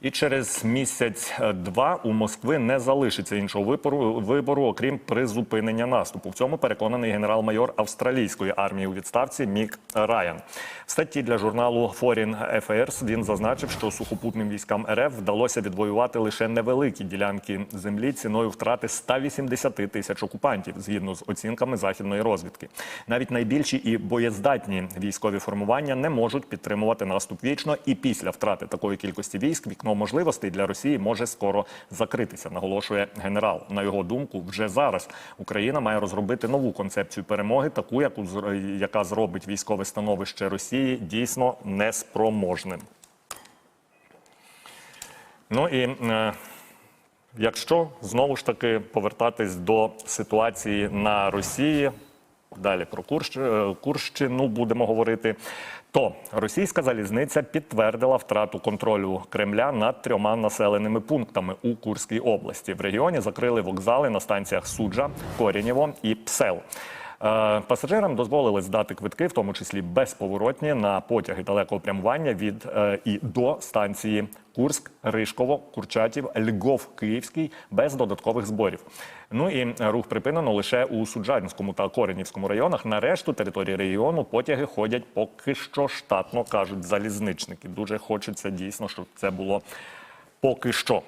І через місяць-два у Москви не залишиться іншого вибору, вибору, окрім призупинення наступу. В цьому переконаний генерал-майор австралійської армії у відставці Мік Райан. Статті для журналу Foreign Affairs він зазначив, що сухопутним військам РФ вдалося відвоювати лише невеликі ділянки землі ціною втрати 180 тисяч окупантів, згідно з оцінками західної розвідки. Навіть найбільші і боєздатні військові формування не можуть підтримувати наступ вічно, і після втрати такої кількості військ вікно можливостей для Росії може скоро закритися. Наголошує генерал. На його думку, вже зараз Україна має розробити нову концепцію перемоги, таку яку яка зробить військове становище Росії дійсно неспроможним. Ну і е, якщо знову ж таки повертатись до ситуації на Росії, далі про Курщ- е, Курщину будемо говорити. То російська залізниця підтвердила втрату контролю Кремля над трьома населеними пунктами у Курській області. В регіоні закрили вокзали на станціях Суджа, Корінєво і Псел. Е, Пасажирам дозволили здати квитки, в тому числі безповоротні, на потяги далекого прямування від е, і до станції Курськ, Ришково, Курчатів, Львов, Київський без додаткових зборів. Ну і рух припинено лише у Суджанському та Коренівському районах. На решту території регіону потяги ходять поки що штатно, кажуть залізничники. Дуже хочеться дійсно, щоб це було поки що.